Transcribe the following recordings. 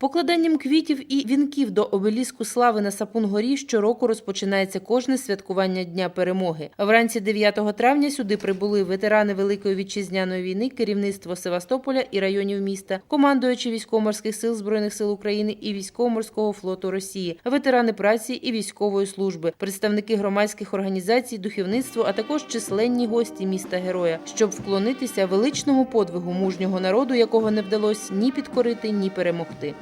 Покладанням квітів і вінків до обеліску слави на Сапун-горі щороку розпочинається кожне святкування Дня перемоги. Вранці 9 травня сюди прибули ветерани Великої вітчизняної війни, керівництво Севастополя і районів міста, командуючі військово-морських сил збройних сил України і військово-морського флоту Росії, ветерани праці і військової служби, представники громадських організацій, духовництво, а також численні гості міста героя, щоб вклонитися величному подвигу мужнього народу, якого не вдалося ні підкорити, ні перемогти.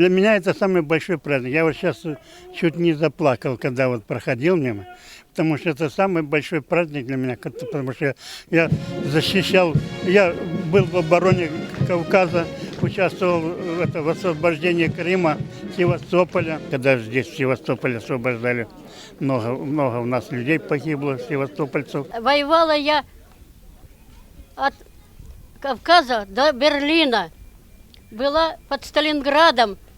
Для меня это самый большой праздник. Я вот сейчас чуть не заплакал, когда вот проходил мимо, потому что это самый большой праздник для меня, потому что я защищал, я был в обороне Кавказа, участвовал в, это, в освобождении Крыма, Севастополя, когда здесь Севастополь освобождали. Много, много у нас людей погибло, севастопольцев. Воевала я от Кавказа до Берлина. Была под Сталинградом в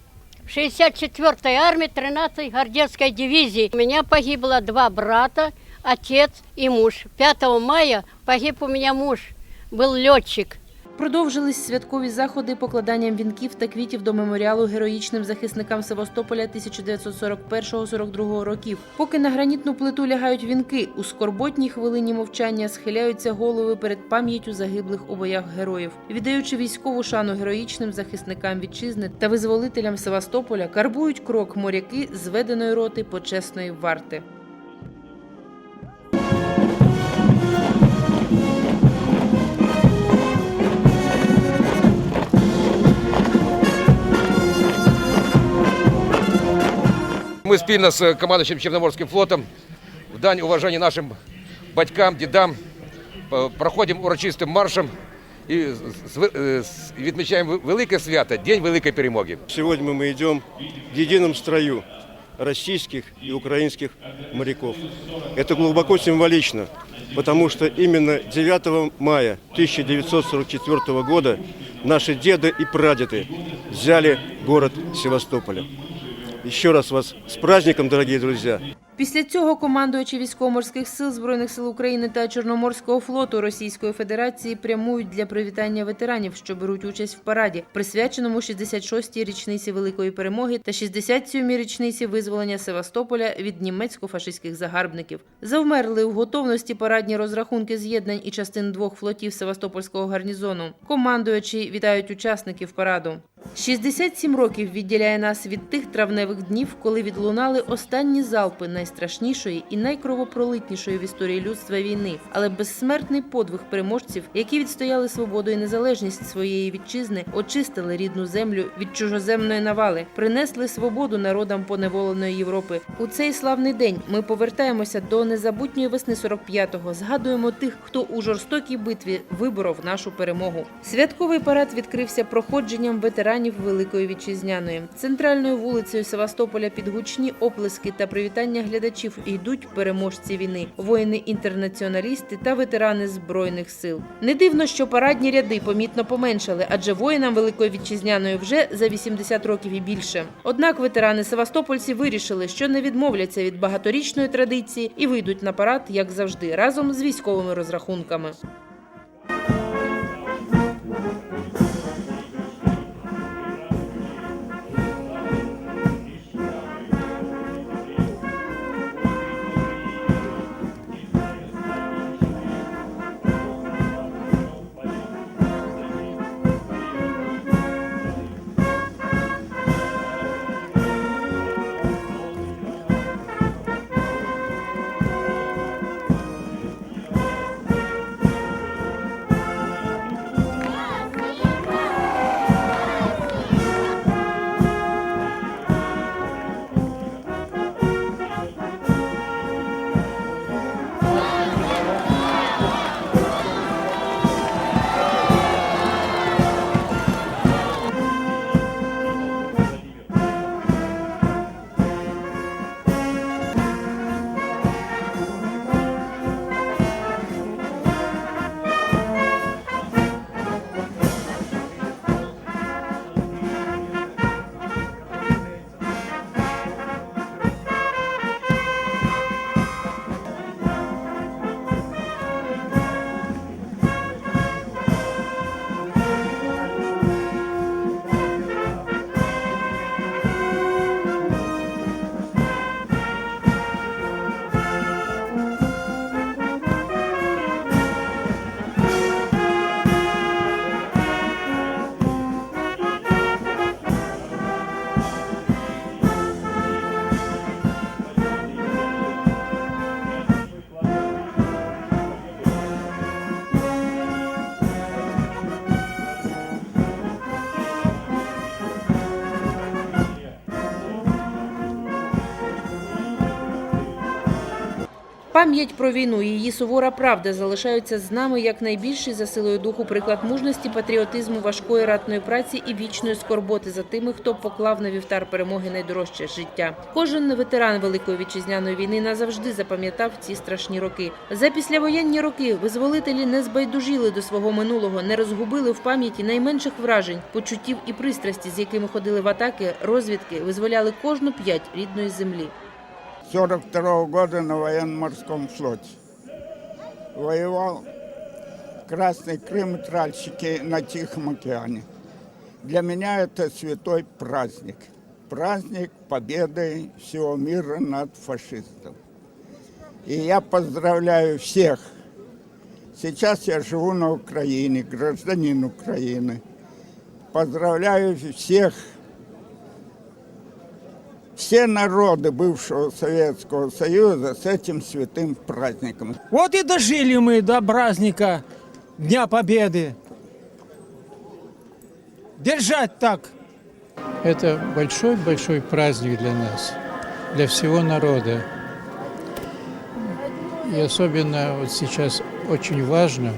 64-й армии 13-й гвардейской дивизии. У меня погибло два брата, отец и муж. 5 мая погиб у меня муж, был летчик. Продовжились святкові заходи покладанням вінків та квітів до меморіалу героїчним захисникам Севастополя 1941-42 років. Поки на гранітну плиту лягають вінки, у скорботній хвилині мовчання схиляються голови перед пам'яттю загиблих у боях героїв, віддаючи військову шану героїчним захисникам вітчизни та визволителям Севастополя, карбують крок моряки зведеної роти почесної варти. Ми спільно з командуючим Чорноморським флотом в дань уваження нашим батькам, дідам е, проходимо урочистим маршем і з- з- е, з- відмічаємо велике свято День Великої Перемоги. Сегодня мы идем в едином строю российских и украинских моряков. Это глубоко символично, потому что именно 9 мая 1944 года наши деды и прадеды взяли город Севастополя. Еще раз вас с праздником, дорогие друзья! Після цього командуючі військово-морських сил Збройних сил України та Чорноморського флоту Російської Федерації прямують для привітання ветеранів, що беруть участь в параді, присвяченому 66-й річниці Великої перемоги та 67-й річниці визволення Севастополя від німецько-фашистських загарбників. Завмерли у готовності парадні розрахунки з'єднань і частин двох флотів Севастопольського гарнізону. Командуючі вітають учасників параду. 67 років відділяє нас від тих травневих днів, коли відлунали останні залпи найстрашнішої і найкровопролитнішої в історії людства війни, але безсмертний подвиг переможців, які відстояли свободу і незалежність своєї вітчизни, очистили рідну землю від чужоземної навали, принесли свободу народам поневоленої Європи. У цей славний день ми повертаємося до незабутньої весни 45-го, згадуємо тих, хто у жорстокій битві виборов нашу перемогу. Святковий парад відкрився проходженням ветеранів Великої вітчизняної центральною вулицею Севастополя під гучні оплески та привітання глядачів йдуть переможці війни, воїни-інтернаціоналісти та ветерани збройних сил. Не дивно, що парадні ряди помітно поменшали, адже воїнам Великої вітчизняної вже за 80 років і більше. Однак ветерани Севастопольці вирішили, що не відмовляться від багаторічної традиції і вийдуть на парад, як завжди, разом з військовими розрахунками. Пам'ять про війну і її сувора правда залишаються з нами як найбільший за силою духу приклад мужності, патріотизму, важкої ратної праці і вічної скорботи за тими, хто поклав на вівтар перемоги найдорожче життя. Кожен ветеран Великої вітчизняної війни назавжди запам'ятав ці страшні роки. За післявоєнні роки визволителі не збайдужили до свого минулого, не розгубили в пам'яті найменших вражень, почуттів і пристрасті, з якими ходили в атаки, розвідки, визволяли кожну п'ять рідної землі. 42 года на военно-морском флоте. Воевал Красный Крым и тральщики на Тихом океане. Для меня это святой праздник. Праздник победы всего мира над фашистом. И я поздравляю всех. Сейчас я живу на Украине, гражданин Украины. Поздравляю всех все народы бывшего Советского Союза с этим святым праздником. Вот и дожили мы до праздника Дня Победы. Держать так. Это большой-большой праздник для нас, для всего народа. И особенно вот сейчас очень важно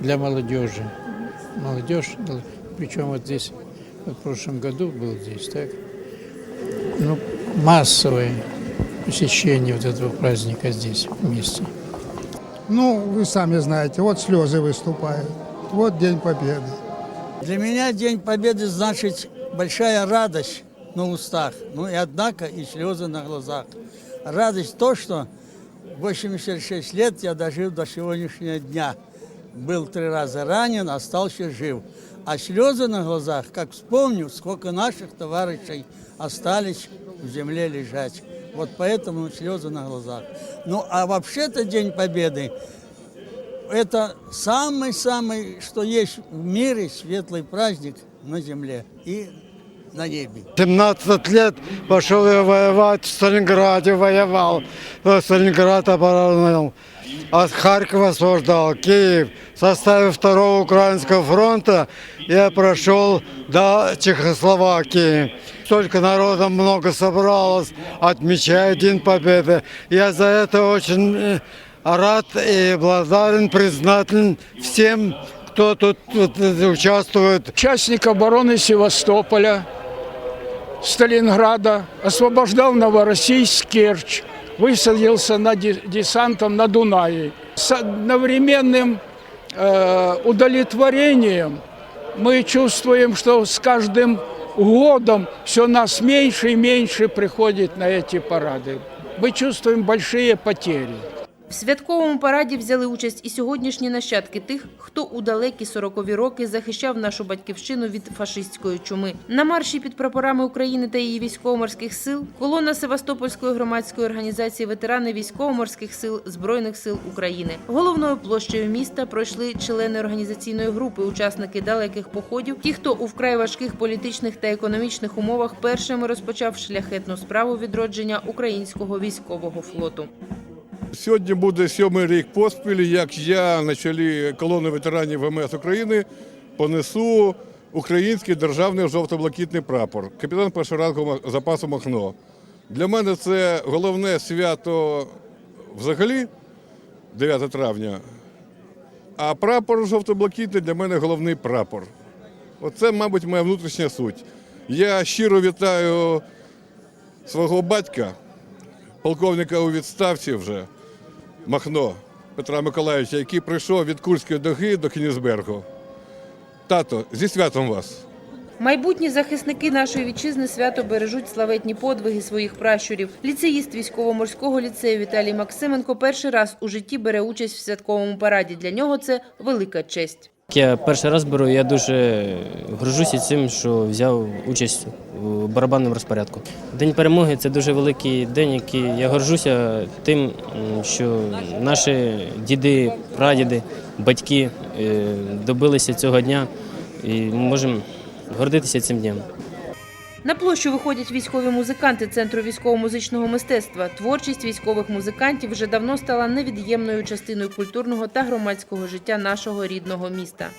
для молодежи. Молодежь, причем вот здесь, вот в прошлом году был здесь, так? Ну, массовое посещение вот этого праздника здесь вместе. Ну, вы сами знаете, вот слезы выступают. Вот День Победы. Для меня День Победы значит большая радость на устах, ну и однако и слезы на глазах. Радость то, что 86 лет я дожил до сегодняшнего дня. Был три раза ранен, остался жив. А слезы на глазах, как вспомню, сколько наших товарищей остались в земле лежать. Вот поэтому слезы на глазах. Ну, а вообще-то День Победы это самый-самый, что есть в мире, светлый праздник на земле и на небе. 17 лет пошел я воевать, в Сталинграде воевал, Э, Сталинград оборонил, от Харькова освобождал, Киев. В составе второго Украинского фронта я прошел до Чехословакии. Столько народа много собралось, отмечая День Победы. Я за это очень э, рад и благодарен, признателен всем, кто тут, тут э, участвует Участник обороны Севастополя, Сталинграда, освобождал Новороссийск, Керчь, высадился на де- десантом на Дунае. С одновременным э, удовлетворением мы чувствуем, что с каждым годом все нас меньше и меньше приходит на эти парады. Мы чувствуем большие потери. В святковому параді взяли участь і сьогоднішні нащадки тих, хто у далекі 40-ві роки захищав нашу батьківщину від фашистської чуми. На марші під прапорами України та її військово-морських сил колона Севастопольської громадської організації ветерани військово-морських сил Збройних сил України. Головною площею міста пройшли члени організаційної групи, учасники далеких походів, ті, хто у вкрай важких політичних та економічних умовах першими розпочав шляхетну справу відродження українського військового флоту. Сьогодні буде сьомий рік поспіль, як я на чолі колони ветеранів ВМС України понесу український державний жовто-блакитний прапор. Капітан першого ранку запасу Махно. Для мене це головне свято взагалі 9 травня. А прапор жовто-блакитний для мене головний прапор. Оце, мабуть, моя внутрішня суть. Я щиро вітаю свого батька, полковника у відставці вже Махно Петра Миколаївича, який прийшов від Курської доги до Кінізбергу. Тато, зі святом вас! Майбутні захисники нашої вітчизни свято бережуть славетні подвиги своїх пращурів. Ліцеїст військово-морського ліцею Віталій Максименко перший раз у житті бере участь в святковому параді. Для нього це велика честь. Я перший раз беру, я дуже горжуся цим, що взяв участь у барабанному розпорядку. День перемоги це дуже великий день, який я горжуся тим, що наші діди, прадіди, батьки е, добилися цього дня і ми можемо гордитися цим днем. На площу виходять військові музиканти Центру військово-музичного мистецтва. Творчість військових музикантів вже давно стала невід'ємною частиною культурного та громадського життя нашого рідного міста.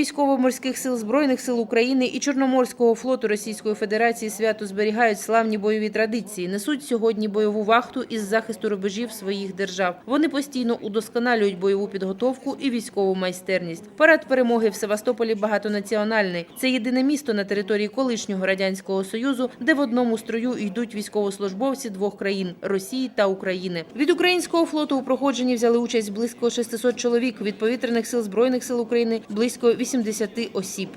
Військово-морських сил Збройних сил України і Чорноморського флоту Російської Федерації свято зберігають славні бойові традиції, несуть сьогодні бойову вахту із захисту рубежів своїх держав. Вони постійно удосконалюють бойову підготовку і військову майстерність. Парад перемоги в Севастополі багатонаціональний. Це єдине місто на території колишнього радянського союзу, де в одному строю йдуть військовослужбовці двох країн Росії та України. Від українського флоту у проходженні взяли участь близько 600 чоловік. Від повітряних сил збройних сил України близько 80 осіб.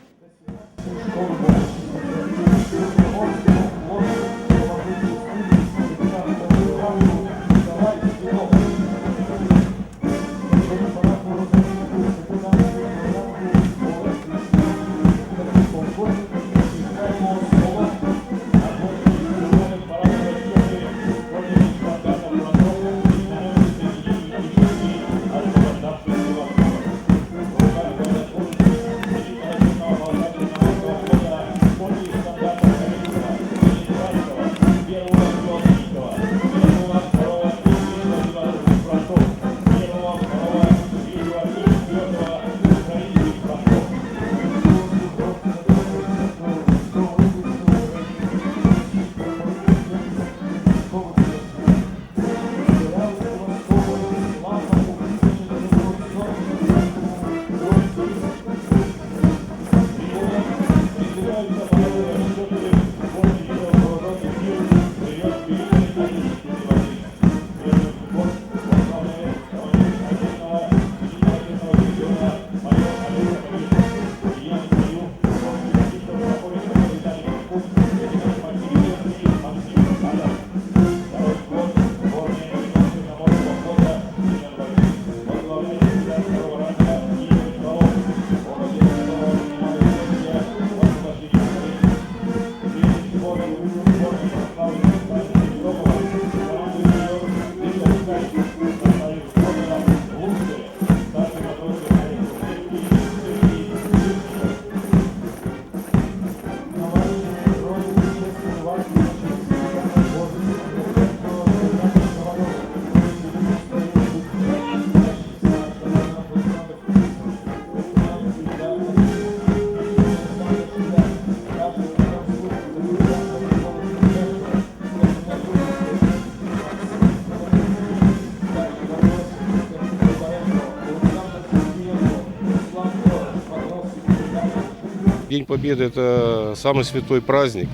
День Победы – это самый святой праздник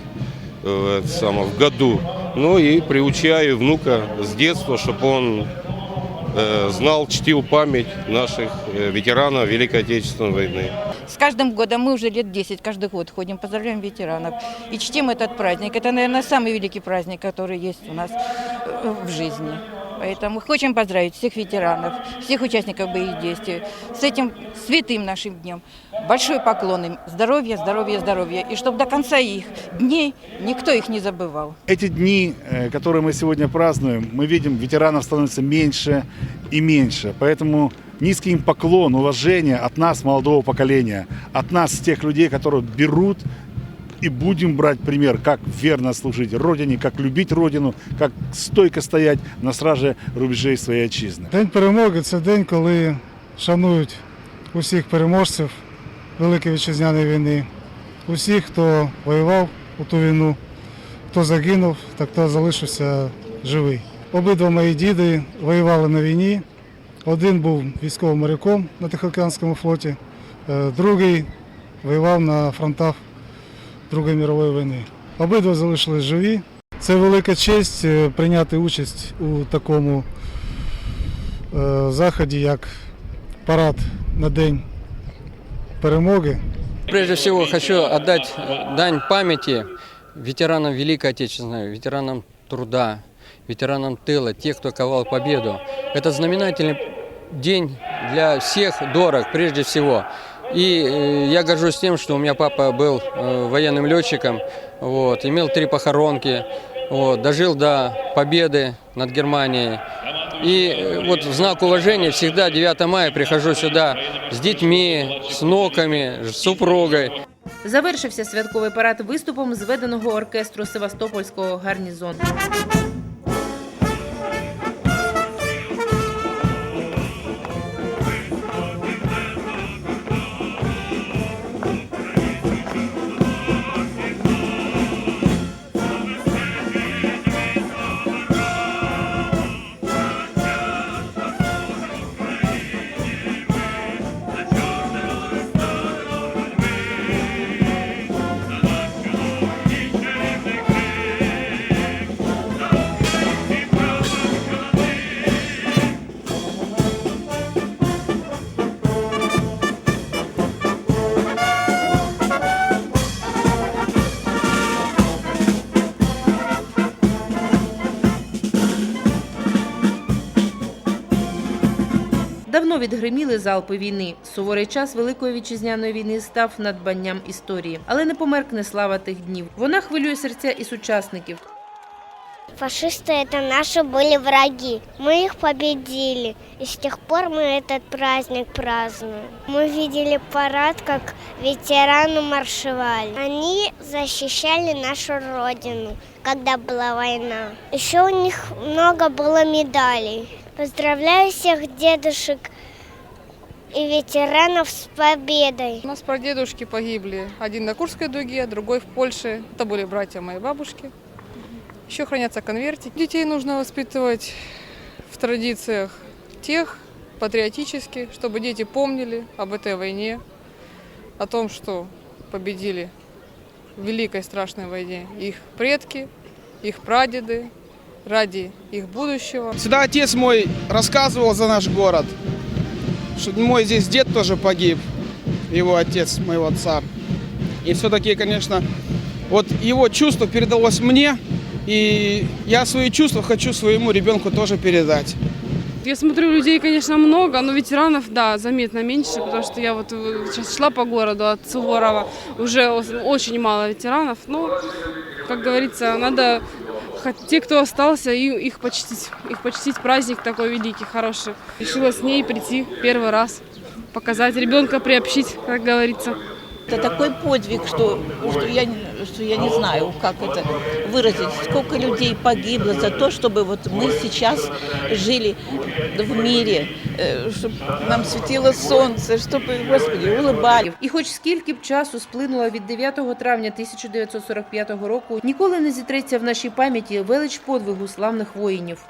э, это само, в году. Ну и приучаю внука с детства, чтобы он э, знал, чтил память наших э, ветеранов Великой Отечественной войны. С каждым годом, мы уже лет 10, каждый год ходим, поздравляем ветеранов и чтим этот праздник. Это, наверное, самый великий праздник, который есть у нас э, в жизни. Поэтому хотим поздравить всех ветеранов, всех участников боевых действий с этим святым нашим днем. Большой поклон им. Здоровья, здоровья, здоровья. И чтобы до конца их дней никто их не забывал. Эти дни, э, которые мы сегодня празднуем, мы видим, ветеранов становится меньше и меньше. Поэтому низкий им поклон, уважение от нас, молодого поколения, от нас, тех людей, которые берут и будем брать пример, как верно служить Родине, как любить Родину, как стойко стоять на страже рубежей своей отчизны. День перемоги це день, коли шанують усіх переможців Великої Вітчизняної війни, усіх, хто воював у ту війну, хто загинув та хто залишився живий. Обидва мої діди воювали на війні. Один був військовим моряком на Тихоокеанському флоті, е, другий воював на фронтах Другої мірової війни. Обидва залишились живі. Це велика честь е, прийняти участь у такому е, заході, як парад на День перемоги. Прежде всего хочу отдать э, дань памяти ветеранам Великой Отечественной, ветеранам труда, ветеранам тыла, тех, кто ковал победу. Это знаменательный день для всех дорог, прежде всего. И э, я горжусь тем, что у меня папа был э, военным летчиком, вот, имел три похоронки, вот, дожил до победы над Германией. И э, вот в знак уважения всегда 9 мая прихожу сюда с детьми, с внуками, с супругой. Завершився святковий парад виступом зведеного оркестру Севастопольського гарнізону. давно відгриміли залпи війни. Суворий час Великої вітчизняної війни став надбанням історії, але не померкне слава тих днів. Вона хвилює серця і сучасників. Фашисты это наши были враги. Мы их победили. И с тех пор мы этот праздник празднуем. Мы видели парад, как ветераны маршевали. Они защищали нашу родину, когда была война. Еще у них много было медалей. Поздравляю всех дедушек и ветеранов с победой. У нас прадедушки погибли. Один на Курской дуге, другой в Польше. Это были братья моей бабушки. Еще хранятся конвертики. Детей нужно воспитывать в традициях тех, патриотических, чтобы дети помнили об этой войне, о том, что победили в великой страшной войне их предки, их прадеды, ради их будущего. Всегда отец мой рассказывал за наш город, что мой здесь дед тоже погиб, его отец, моего отца. И все-таки, конечно, вот его чувство передалось мне, и я свои чувства хочу своему ребенку тоже передать. Я смотрю, людей, конечно, много, но ветеранов, да, заметно меньше, потому что я вот э, сейчас шла по городу от Суворова, уже очень мало ветеранов, но, как говорится, надо те, кто остался, и их почтить, их почтить праздник такой великий, хороший. Решила с ней прийти первый раз, показать ребенка, приобщить, как говорится. Это такой подвиг, что, что, я, что я не знаю, как это выразить. Сколько людей погибло за то, чтобы вот мы сейчас жили в мире, чтобы нам светило солнце, чтобы, Господи, улыбались. І хоч скільки б часу сплинуло від 9 травня 1945 року, ніколи не зітреться в нашій пам'яті велич подвигу славних воїнів.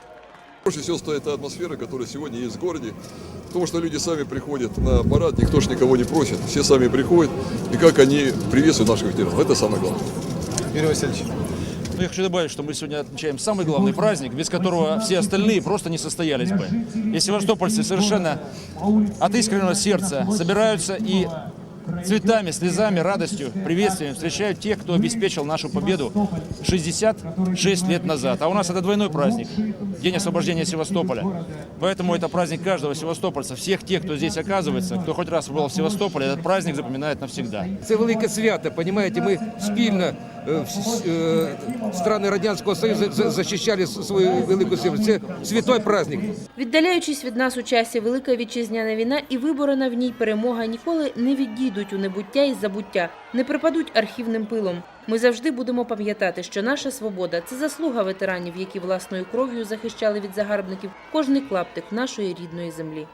Больше всего стоит та атмосфера, которая сегодня есть в городе, потому что люди сами приходят на парад, никто же никого не просит, все сами приходят, и как они приветствуют наших ветеранов, это самое главное. Юрий Васильевич, ну, я хочу добавить, что мы сегодня отмечаем самый главный праздник, без которого все остальные просто не состоялись бы. И севастопольцы совершенно от искреннего сердца собираются и цветами, слезами, радостью, приветствием встречают тех, кто обеспечил нашу победу 66 лет назад. А у нас это двойной праздник, День освобождения Севастополя. Поэтому это праздник каждого севастопольца, всех тех, кто здесь оказывается, кто хоть раз был в Севастополе, этот праздник запоминает навсегда. Це велике свято, понімаєте, ми спільно е, е, страни Радянського Союзу за- захищали свою велику землю. Це святой праздник. Віддаляючись від нас у часі, велика вітчизняна війна і виборена в ній перемога ніколи не відійдуть у небуття і забуття, не припадуть архівним пилом. Ми завжди будемо пам'ятати, що наша свобода це заслуга ветеранів, які власною кров'ю захищали від загарбників кожний клаптик нашої рідної землі.